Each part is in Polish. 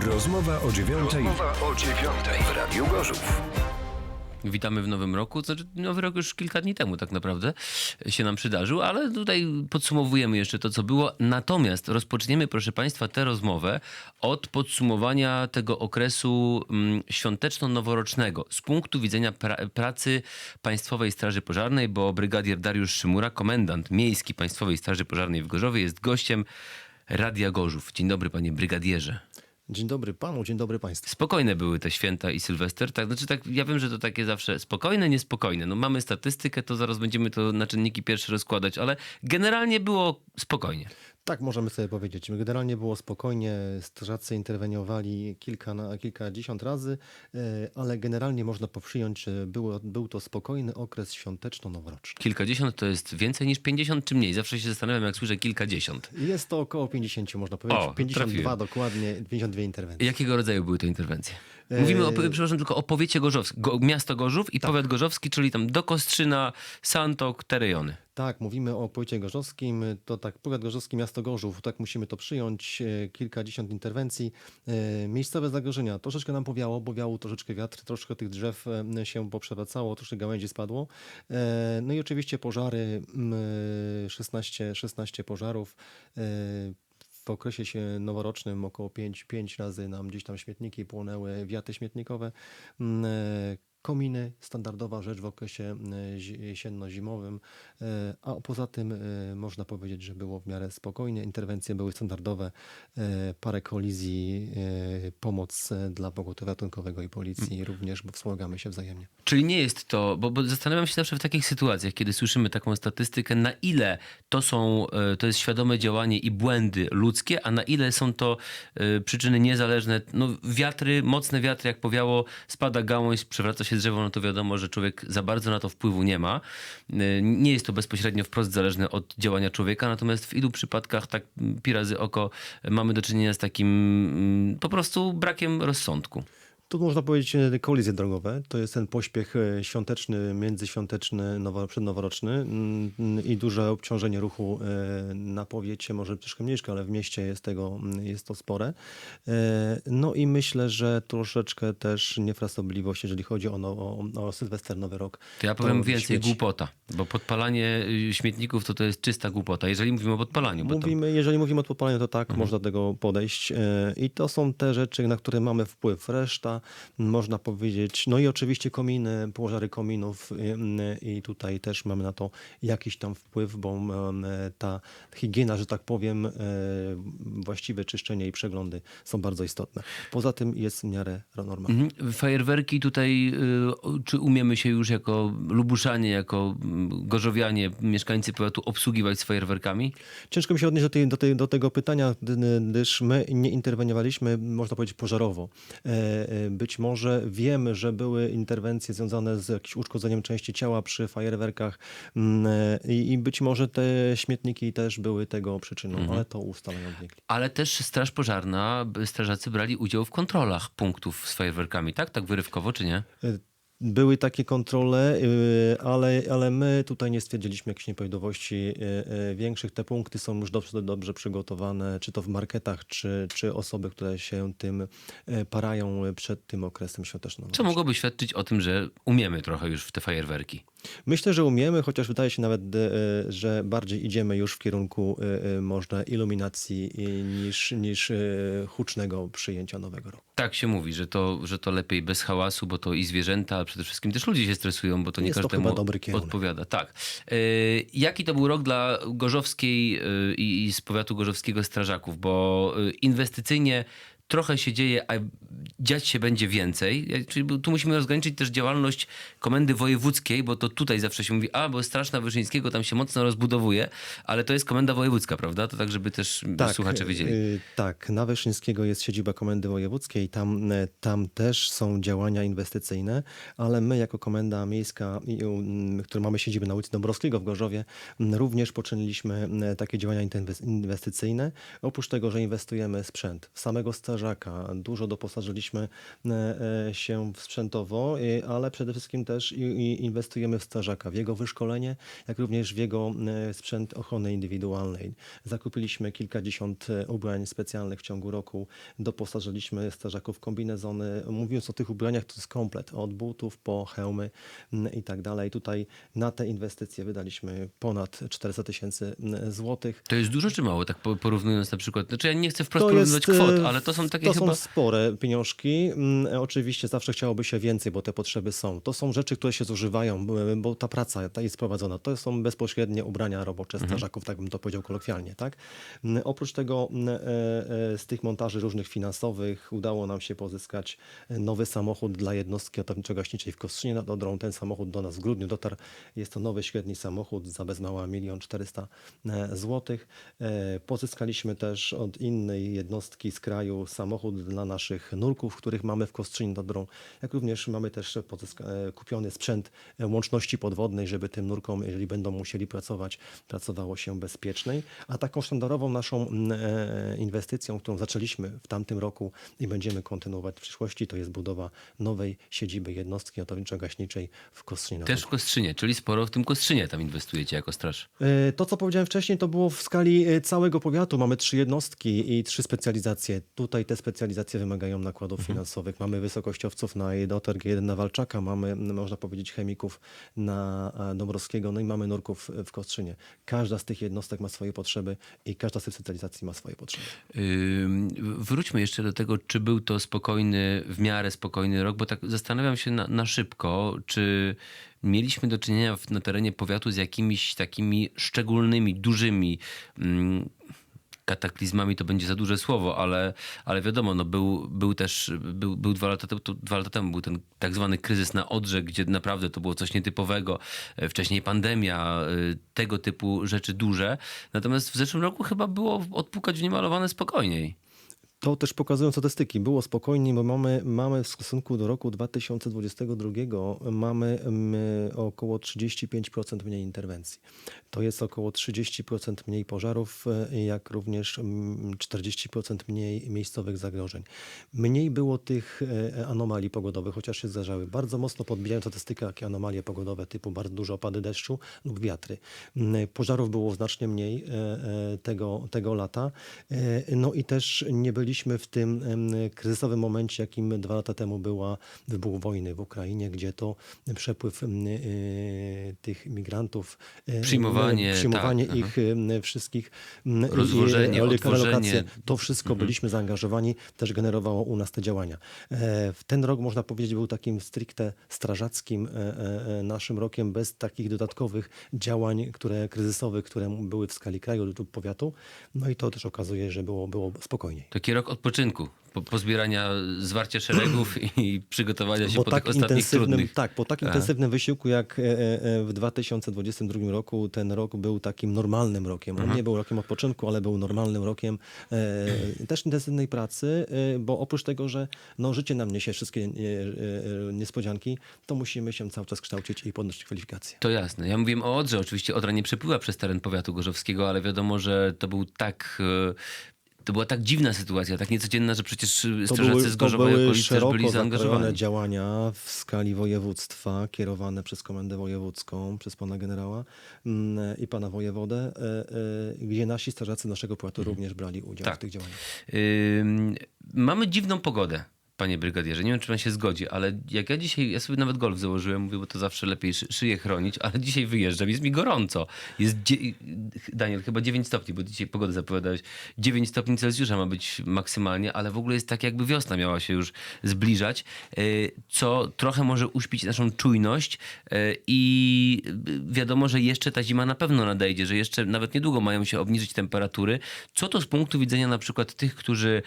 Rozmowa o dziewiątej. Rozmowa o dziewiątej w Radiu Gorzów. Witamy w nowym roku. Znaczy, nowy rok już kilka dni temu tak naprawdę się nam przydarzył, ale tutaj podsumowujemy jeszcze to, co było. Natomiast rozpoczniemy, proszę Państwa, tę rozmowę od podsumowania tego okresu mm, świąteczno-noworocznego z punktu widzenia pra- pracy Państwowej Straży Pożarnej, bo brygadier Dariusz Szymura, komendant miejski Państwowej Straży Pożarnej w Gorzowie, jest gościem Radia Gorzów. Dzień dobry, panie brygadierze. Dzień dobry panu, dzień dobry państwu. Spokojne były te święta i Sylwester. Tak, znaczy tak, ja wiem, że to takie zawsze spokojne, niespokojne. No mamy statystykę, to zaraz będziemy to na czynniki pierwsze rozkładać, ale generalnie było spokojnie. Tak możemy sobie powiedzieć. Generalnie było spokojnie, strażacy interweniowali kilka na, kilkadziesiąt razy, e, ale generalnie można przyjąć, że było, był to spokojny okres świąteczno-noworoczny. Kilkadziesiąt to jest więcej niż pięćdziesiąt czy mniej? Zawsze się zastanawiam, jak słyszę kilkadziesiąt. Jest to około 50, można powiedzieć. O, 52 trafiłem. dokładnie, 52 interwencje. Jakiego rodzaju były to interwencje? Mówimy, o, przepraszam, tylko o powiecie gorzowskim. Go, miasto Gorzów i powiat gorzowski, czyli tam do Kostrzyna, Santok, te rejony. Tak, mówimy o powiecie gorzowskim, to tak, powiat gorzowski, miasto Gorzów, tak musimy to przyjąć, e, kilkadziesiąt interwencji. E, Miejscowe zagrożenia, troszeczkę nam powiało, bo wiał troszeczkę wiatr, troszkę tych drzew e, się poprzewracało, troszkę gałęzi spadło. E, No i oczywiście pożary, m, 16, 16 pożarów. E, W okresie się noworocznym około 5, 5 razy nam gdzieś tam śmietniki płonęły, wiaty śmietnikowe. Kominy, standardowa rzecz w okresie e, zi- jesienno-zimowym, e, a poza tym e, można powiedzieć, że było w miarę spokojnie. Interwencje były standardowe, parę kolizji, pomoc dla pogotowia ratunkowego i policji również, bo wspomagamy się wzajemnie. Czyli nie jest to, bo, bo zastanawiam się zawsze w takich sytuacjach, kiedy słyszymy taką statystykę, na ile to są, to jest świadome działanie i błędy ludzkie, a na ile są to przyczyny niezależne. No, wiatry, mocne wiatry, jak powiało, spada gałąź, przewraca się drzewo, no to wiadomo, że człowiek za bardzo na to wpływu nie ma. E, Nie jest to bezpośrednio wprost zależne od działania człowieka, natomiast w ilu przypadkach, tak mm, pi razy oko, mamy do czynienia z takim mm, po prostu brakiem rozsądku. Tu można powiedzieć e, kolizje drogowe. To jest ten pośpiech e, świąteczny, międzyświąteczny, nowo, przednoworoczny mm, mm, i duże obciążenie ruchu e, na powiecie, może troszkę mniejsze, ale w mieście jest tego, mm, jest to spore. No i myślę, że troszeczkę też niefrasobliwość, jeżeli chodzi o, no, o, o Sylwester, Nowy Rok. To ja powiem więcej, śmieci. głupota, bo podpalanie y, śmietników to to jest czysta głupota, jeżeli mówimy o podpalaniu. To, Mówimy, jeżeli mówimy o podpalaniu, to tak, można do tego podejść. I to są te rzeczy, na które mamy wpływ. Reszta, można powiedzieć, no i oczywiście kominy, pożary kominów e, m, i tutaj też mamy na to jakiś tam wpływ, bo m, ta higiena, że tak powiem, e, właściwe czyszczenie i przeglądy są bardzo istotne. Poza tym jest w miarę normalne. Mhm. Fajerwerki tutaj, y, czy umiemy się już jako lubuszanie, jako mm, gorzowianie, mieszkańcy powiatu obsługiwać z fajerwerkami? Ciężko mi się odnieść do, tej, do, tej, do tego pytania, gdyż my nie interweniowaliśmy, można powiedzieć, pożarowo. E, e, Być może wiemy, że były interwencje związane z jakimś uszkodzeniem części ciała przy fajerwerkach mm, e, i być może te śmietniki też były tego przyczyną, ale to ustalają biegli. Ale też Straż Pożarna, strażacy brali udział w kontrolach punktów z fajerwerkami, tak? Tak wyrywkowo, czy nie? Były takie kontrole, y, ale, ale my tutaj nie stwierdziliśmy jakichś nieprawidłowości y, y, większych. Te punkty są już dobrze, dobrze przygotowane, czy to w marketach, czy, czy osoby, które się tym parają przed tym okresem świątecznym. Co mogłoby świadczyć o tym, że umiemy trochę już w te fajerwerki? Myślę, że umiemy, chociaż wydaje się nawet, y, że bardziej idziemy już w kierunku y, y, można iluminacji niż, niż hucznego przyjęcia nowego roku. Tak się mówi, że to, że to lepiej bez hałasu, bo to i zwierzęta, a przede wszystkim też ludzie się stresują, bo to nie Jest to każdemu kierunek. odpowiada. Tak. Jaki to był rok dla gorzowskiej i, z powiatu gorzowskiego strażaków? Bo inwestycyjnie trochę się dzieje, a dziać się będzie więcej. Czyli tu musimy rozgraniczyć też działalność komendy wojewódzkiej, bo to tutaj zawsze się mówi, a bo Straż Wyszyńskiego tam się mocno rozbudowuje, ale to jest komenda wojewódzka, prawda? To tak, żeby też słuchacze wiedzieli. y, Tak, na Wyszyńskiego jest siedziba Komendy Wojewódzkiej, tam, y, tam też są działania inwestycyjne, ale my jako Komenda Miejska, y, która mamy siedzibę na ulicy Dąbrowskiego w Gorzowie, y, również poczyniliśmy y, takie działania inwes- inwestycyjne. Oprócz tego, że inwestujemy sprzęt samego strażaka, strażaka. Dużo doposażyliśmy e, e, się sprzętowo, ale przede wszystkim też inwestujemy w strażaka, w jego wyszkolenie, jak również w jego e, sprzęt ochrony indywidualnej. Zakupiliśmy kilkadziesiąt ubrań specjalnych w ciągu roku, doposażyliśmy strażaków w kombinezony. Mówiąc o tych ubraniach, to jest komplet, od butów po hełmy i tak dalej. Tutaj na te inwestycje wydaliśmy ponad 400 tysięcy złotych. To jest dużo czy mało, tak po- porównując na przykład? Znaczy ja nie chcę wprost To porównywać jest, kwot, ale to są takie to chyba... są spore pieniążki. Mm, Oczywiście zawsze chciałoby się więcej, bo te potrzeby są. To są rzeczy, które się zużywają, bo ta praca ta jest prowadzona. To są bezpośrednie ubrania robocze Mhm. strażaków, tak bym to powiedział kolokwialnie. Tak? Mm, Oprócz tego mm, e, e, z tych montaży różnych finansowych udało nam się pozyskać e, nowy samochód dla jednostki ratowniczo-gaśniczej w Kostrzynie nad Odrą. Ten samochód do nas w grudniu dotarł. Jest to nowy, średni samochód za bez mała 1 400 złotych. E, Pozyskaliśmy też od innej jednostki z kraju samochód dla naszych nurków, których mamy w Kostrzynie nad Odrą. Jak również mamy też e, kupiony sprzęt e, łączności podwodnej, żeby tym nurkom, jeżeli będą musieli pracować, pracowało się bezpiecznej. A taką sztandarową naszą e, inwestycją, którą zaczęliśmy w tamtym roku i będziemy kontynuować w przyszłości, to jest budowa nowej siedziby jednostki ratowniczo-gaśniczej w Kostrzynie Też w Kostrzynie, czyli sporo w tym Kostrzynie tam inwestujecie jako straż. To, co powiedziałem wcześniej, to było w skali całego powiatu. Mamy trzy jednostki i trzy specjalizacje. Tutaj te specjalizacje wymagają nakładów finansowych. Mamy wysokościowców na Jedoter, G1 na Walczaka, mamy, można powiedzieć, chemików na Dąbrowskiego, no i mamy nurków w Kostrzynie. Każda z tych jednostek ma swoje potrzeby i każda z tych specjalizacji ma swoje potrzeby. Ym, Wróćmy jeszcze do tego, czy był to spokojny, w miarę spokojny rok, bo tak zastanawiam się na, na szybko, czy mieliśmy do czynienia w, na terenie powiatu z jakimiś takimi szczególnymi, dużymi kataklizmami to będzie za duże słowo, ale, ale wiadomo, no był, był też, był, był dwa, lata temu, to dwa lata temu był ten tak zwany kryzys na Odrze, gdzie naprawdę to było coś nietypowego. E, Wcześniej pandemia, e, tego typu rzeczy duże. Natomiast w zeszłym roku chyba było odpukać w niemalowane spokojniej. To też pokazują statystyki. Było spokojniej, bo mamy, mamy w stosunku do roku 2022 mamy około 35% mniej interwencji. To jest około 30% mniej pożarów, e, jak również mm, 40% mniej miejscowych zagrożeń. Mniej było tych e, anomalii pogodowych, chociaż się zdarzały. Bardzo mocno podbijają statystykę, jakie anomalie pogodowe typu bardzo duże opady deszczu lub wiatry. Pożarów było znacznie mniej e, tego, tego lata. No i też nie byliśmy w tym kryzysowym momencie, jakim dwa lata temu była wybuch wojny w Ukrainie, gdzie to przepływ e, tych migrantów, Przyjmowanie, przyjmowanie tak, ich em, wszystkich i relokacje, to wszystko byliśmy zaangażowani, też generowało u nas te działania. E, W ten rok, można powiedzieć, był takim stricte strażackim e, naszym rokiem, bez takich dodatkowych działań które, kryzysowych, które były w skali kraju lub powiatu. No i to też okazuje, że było, było spokojniej. Taki rok odpoczynku, po, pozbierania, zwarcia szeregów i przygotowania się Po po tak tych ostatnich intensywnym, trudnych. tak, po tak intensywnym wysiłku jak e, e, w 2022 roku, ten rok był takim normalnym rokiem. On nie był rokiem odpoczynku, ale był normalnym rokiem e, też intensywnej pracy, e, bo oprócz tego, że no, życie nam niesie wszystkie e, e, niespodzianki, to musimy się cały czas kształcić i podnosić kwalifikacje. To jasne. Ja mówiłem o Odrze. Oczywiście Odra nie przepływa przez teren powiatu gorzowskiego, ale wiadomo, że to był tak... e, To była tak dziwna sytuacja, tak niecodzienna, że przecież strażacy z to Gorzowa i były okolic też byli zaangażowani. działania w skali województwa, kierowane przez Komendę Wojewódzką, przez pana generała mm, i pana wojewodę, e, e, gdzie nasi strażacy naszego powiatu również brali udział Tak. w tych działaniach. Ym, mamy dziwną pogodę, panie brygadzierze. Nie wiem, czy pan się zgodzi, ale jak ja dzisiaj, ja sobie nawet golf założyłem, mówię, bo to zawsze lepiej szy, szyję chronić, ale dzisiaj wyjeżdżam, jest mi gorąco. Jest, Daniel, chyba 9 stopni, bo dzisiaj pogodę zapowiadałeś. 9 stopni Celsjusza ma być maksymalnie, ale w ogóle jest tak, jakby wiosna miała się już zbliżać, y, co trochę może uśpić naszą czujność y, i wiadomo, że jeszcze ta zima na pewno nadejdzie, że jeszcze nawet niedługo mają się obniżyć temperatury. Co to z punktu widzenia na przykład tych, którzy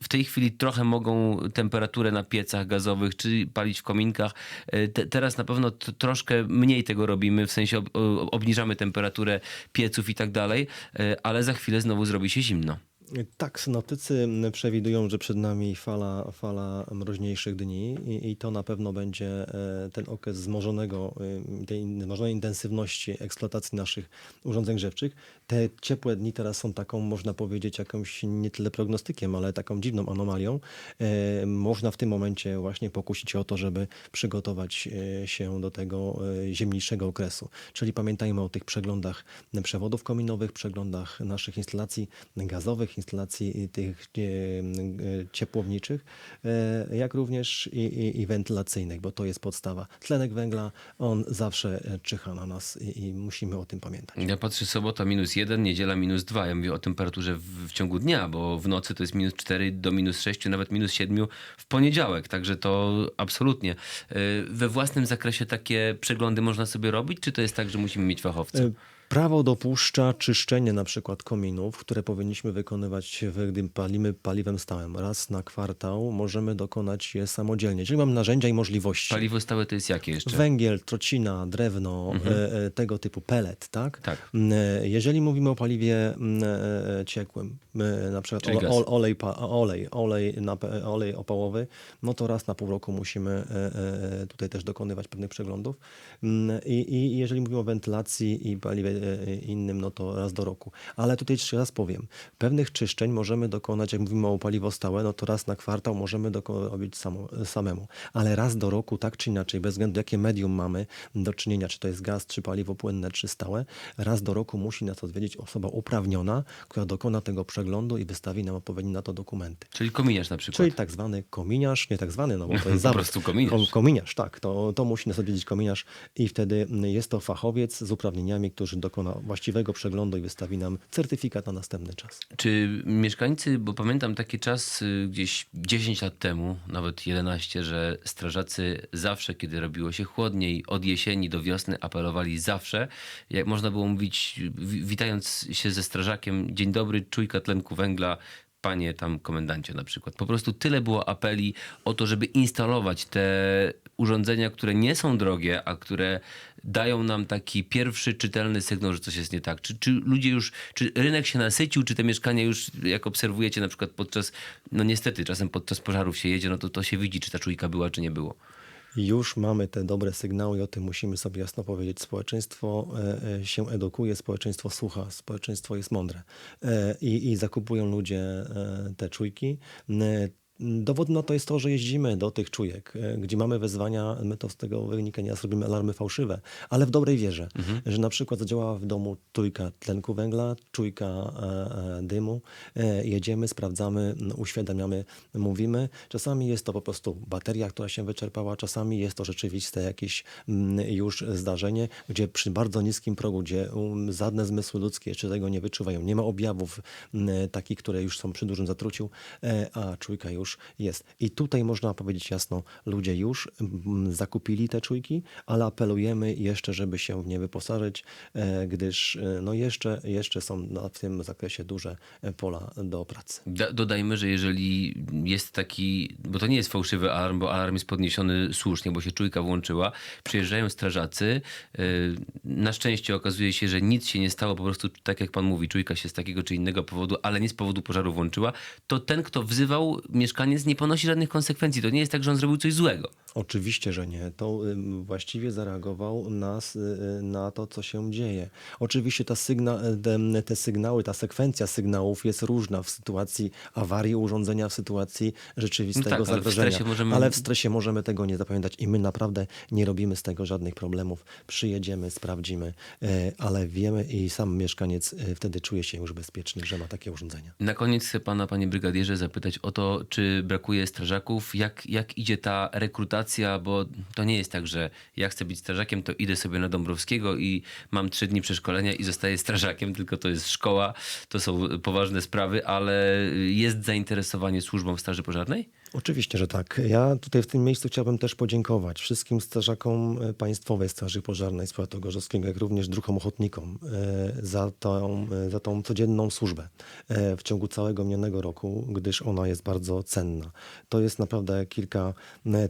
w tej chwili trochę mogą temperaturę na piecach gazowych czy palić w kominkach. Y, Te, teraz na pewno troszkę mniej tego robimy, w sensie ob, obniżamy temperaturę pieców i tak dalej, y, ale za chwilę znowu zrobi się zimno. Tak, synoptycy przewidują, że przed nami fala, fala mroźniejszych dni i, i to na pewno będzie e, ten okres wzmożonego, e, tej wzmożonej intensywności eksploatacji naszych urządzeń grzewczych. Te ciepłe dni teraz są taką, można powiedzieć, jakąś nie tyle prognostykiem, ale taką dziwną anomalią. E, Można w tym momencie właśnie pokusić się o to, żeby przygotować się do tego zimniejszego okresu. Czyli pamiętajmy o tych przeglądach przewodów kominowych, przeglądach naszych instalacji gazowych, instalacji tych e, e, ciepłowniczych, e, jak również i, i, i wentylacyjnych, bo to jest podstawa. Tlenek węgla, on zawsze czyha na nas i, i musimy o tym pamiętać. Ja patrzę sobota minus jeden, niedziela minus dwa. Ja mówię o temperaturze w, w ciągu dnia, bo w nocy to jest minus 4 do minus 6, nawet minus 7 w poniedziałek. Także to absolutnie. We własnym zakresie takie przeglądy można sobie robić, czy to jest tak, że musimy mieć fachowca? Prawo dopuszcza czyszczenie na przykład kominów, które powinniśmy wykonywać, gdy palimy paliwem stałym. Raz na kwartał możemy dokonać je samodzielnie, czyli mam narzędzia i możliwości. Paliwo stałe to jest jakie jeszcze? Węgiel, trocina, drewno, e, e, tego typu pelet, tak? Mhm. Tak. M, e, Jeżeli mówimy o paliwie m, e, e, ciekłym, na przykład olej, pa, olej, olej, olej opałowy, no to raz na pół roku musimy e, e, tutaj też dokonywać pewnych przeglądów. M, I, I jeżeli mówimy o wentylacji i paliwie innym, no to raz do roku. Ale tutaj jeszcze raz powiem, pewnych czyszczeń możemy dokonać, jak mówimy o paliwo stałe, no to raz na kwartał możemy robić samo, samemu. Ale raz do roku, tak czy inaczej, bez względu jakie medium mamy do czynienia, czy to jest gaz, czy paliwo płynne, czy stałe, raz do roku musi nas odwiedzić osoba uprawniona, która dokona tego przeglądu i wystawi nam odpowiednie na to dokumenty. Czyli kominiarz na przykład. Czyli tak zwany kominiarz, nie tak zwany, no bo to Po jest zawód. prostu kominiarz. Kom- kominiarz, tak. To, to musi nas odwiedzić kominiarz i wtedy jest to fachowiec z uprawnieniami, który dokona właściwego przeglądu i wystawi nam certyfikat na następny czas. Czy mieszkańcy, bo pamiętam taki czas gdzieś 10 lat temu, nawet 11, że strażacy zawsze, kiedy robiło się chłodniej, od jesieni do wiosny apelowali zawsze, jak można było mówić, wi- witając się ze strażakiem, dzień dobry, czujka tlenku węgla, panie tam komendancie na przykład. Po prostu tyle było apeli o to, żeby instalować te urządzenia, które nie są drogie, a które dają nam taki pierwszy czytelny sygnał, że coś jest nie tak. Czy, czy ludzie już, czy rynek się nasycił, czy te mieszkania już, jak obserwujecie na przykład podczas, no niestety czasem podczas pożarów się jedzie, no to to się widzi, czy ta czujka była, czy nie było. Już mamy te dobre sygnały i o tym musimy sobie jasno powiedzieć. Społeczeństwo e, e, się edukuje, społeczeństwo słucha, społeczeństwo jest mądre E, i, i zakupują ludzie te czujki. Dowód na to jest to, że jeździmy do tych czujek, e, gdzie mamy wezwania, my to z tego wynika, nieraz robimy alarmy fałszywe, ale w dobrej wierze, że na przykład zadziałała w domu czujka tlenku węgla, czujka e, e, dymu, jedziemy, sprawdzamy, m, uświadamiamy, mówimy. Czasami jest to po prostu bateria, która się wyczerpała, czasami jest to rzeczywiste jakieś mm, już zdarzenie, gdzie przy bardzo niskim progu, gdzie um, żadne zmysły ludzkie jeszcze tego nie wyczuwają, nie ma objawów mm, takich, które już są przy dużym zatruciu, a czujka już jest. I tutaj można powiedzieć jasno, ludzie już mm, zakupili te czujki, ale apelujemy jeszcze, żeby się w nie wyposażyć, e, gdyż e, no jeszcze, jeszcze są w tym zakresie duże e, pola do pracy. Da, dodajmy, że jeżeli jest taki, bo to nie jest fałszywy alarm, bo alarm jest podniesiony słusznie, bo się czujka włączyła, przyjeżdżają strażacy, na szczęście okazuje się, że nic się nie stało, po prostu tak jak pan mówi, czujka się z takiego czy innego powodu, ale nie z powodu pożaru włączyła, to ten, kto wzywał, mieszkaniec nie ponosi żadnych konsekwencji. To nie jest tak, że on zrobił coś złego. Oczywiście, że nie. To właściwie zareagował nas y, y, na to, co się dzieje. Oczywiście ta sygna, te, te sygnały, ta sekwencja sygnałów jest różna w sytuacji awarii urządzenia, w sytuacji rzeczywistego No tak, ale w zagrożenia. stresie możemy- ale w stresie możemy tego nie zapamiętać i my naprawdę nie robimy z tego żadnych problemów. Przyjedziemy, sprawdzimy, ale wiemy i sam mieszkaniec wtedy czuje się już bezpieczny, że ma takie urządzenia. Na koniec chcę pana, panie brygadierze, zapytać o to, czy brakuje strażaków, jak, jak idzie ta rekrutacja, bo to nie jest tak, że ja chcę być strażakiem, to idę sobie na Dąbrowskiego i mam trzy dni przeszkolenia i zostaję strażakiem, tylko to jest szkoła, to są poważne sprawy, ale jest zainteresowanie służbą w Straży Pożarnej? Oczywiście, że tak. Ja tutaj w tym miejscu chciałbym też podziękować wszystkim strażakom e, Państwowej Straży Pożarnej z Powiatu Gorzowskiego, jak również druhom ochotnikom e, za tą, e, za tą codzienną służbę w ciągu całego minionego roku, gdyż ona jest bardzo cenna. To jest naprawdę kilka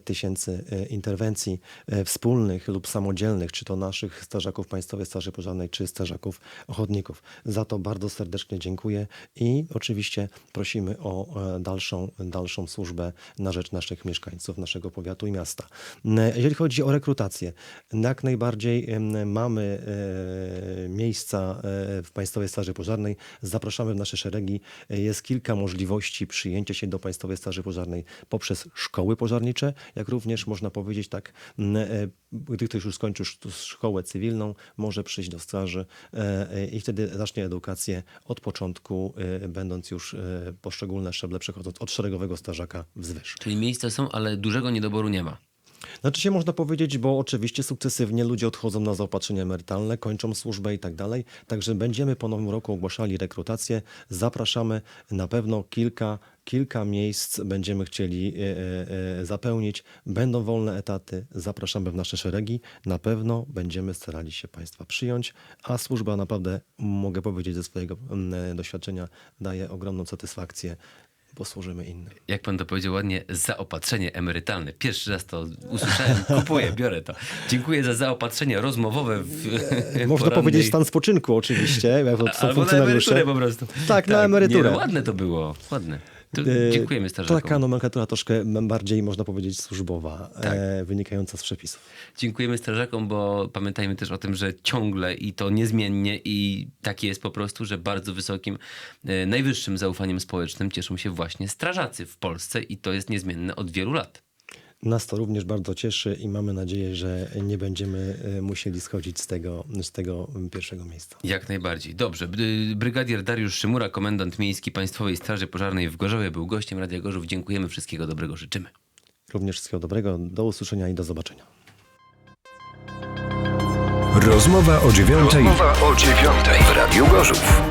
tysięcy interwencji wspólnych lub samodzielnych, czy to naszych strażaków Państwowej Straży Pożarnej, czy strażaków ochotników. Za to bardzo serdecznie dziękuję i oczywiście prosimy o dalszą, dalszą służbę na rzecz naszych mieszkańców, naszego powiatu i miasta. N- Jeżeli chodzi o rekrutację, jak najbardziej mamy e, miejsca e, w Państwowej Straży Pożarnej. Zapraszamy w nasze szeregi. E, Jest kilka możliwości przyjęcia się do Państwowej Straży Pożarnej poprzez szkoły pożarnicze, jak również można powiedzieć tak, e, gdy ktoś już skończył sz- szkołę cywilną, może przyjść do straży e, e, i wtedy zacznie edukację od początku, e, będąc już e, poszczególne szczeble, przechodząc od szeregowego strażaka wzwyż. Czyli miejsca są, ale dużego niedoboru nie ma. Znaczy się można powiedzieć, bo oczywiście sukcesywnie ludzie odchodzą na zaopatrzenie emerytalne, kończą służbę i tak dalej. Także będziemy po nowym roku ogłaszali rekrutację. Zapraszamy na pewno kilka, kilka miejsc będziemy chcieli e, e, e, zapełnić. Będą wolne etaty. Zapraszamy w nasze szeregi. Na pewno będziemy starali się Państwa przyjąć, a służba naprawdę, mogę powiedzieć ze swojego mm, doświadczenia, daje ogromną satysfakcję, bo służymy innym. Jak pan to powiedział ładnie, zaopatrzenie emerytalne. Pierwszy raz to usłyszałem, kupuję, biorę to. Dziękuję za zaopatrzenie rozmowowe w Można porannej- powiedzieć stan spoczynku oczywiście, jak to są Albo na emeryturę po prostu. Tak, na emeryturę. Nie, ładne to było, ładne. To E, dziękujemy To strażakom. taka nomenklatura troszkę bardziej, można powiedzieć, służbowa, Tak. e, wynikająca z przepisów. Dziękujemy strażakom, bo pamiętajmy też o tym, że ciągle i to niezmiennie i tak jest po prostu, że bardzo wysokim, e, najwyższym zaufaniem społecznym cieszą się właśnie strażacy w Polsce i to jest niezmienne od wielu lat. Nas to również bardzo cieszy i mamy nadzieję, że nie będziemy e, musieli schodzić z tego, z tego pierwszego miejsca. Jak najbardziej. Dobrze. Bry- Brygadier Dariusz Szymura, komendant miejski Państwowej Straży Pożarnej w Gorzowie, był gościem Radia Gorzów. Dziękujemy, wszystkiego dobrego życzymy. Również wszystkiego dobrego, do usłyszenia i do zobaczenia. Rozmowa o dziewiątej w Radiu Gorzów.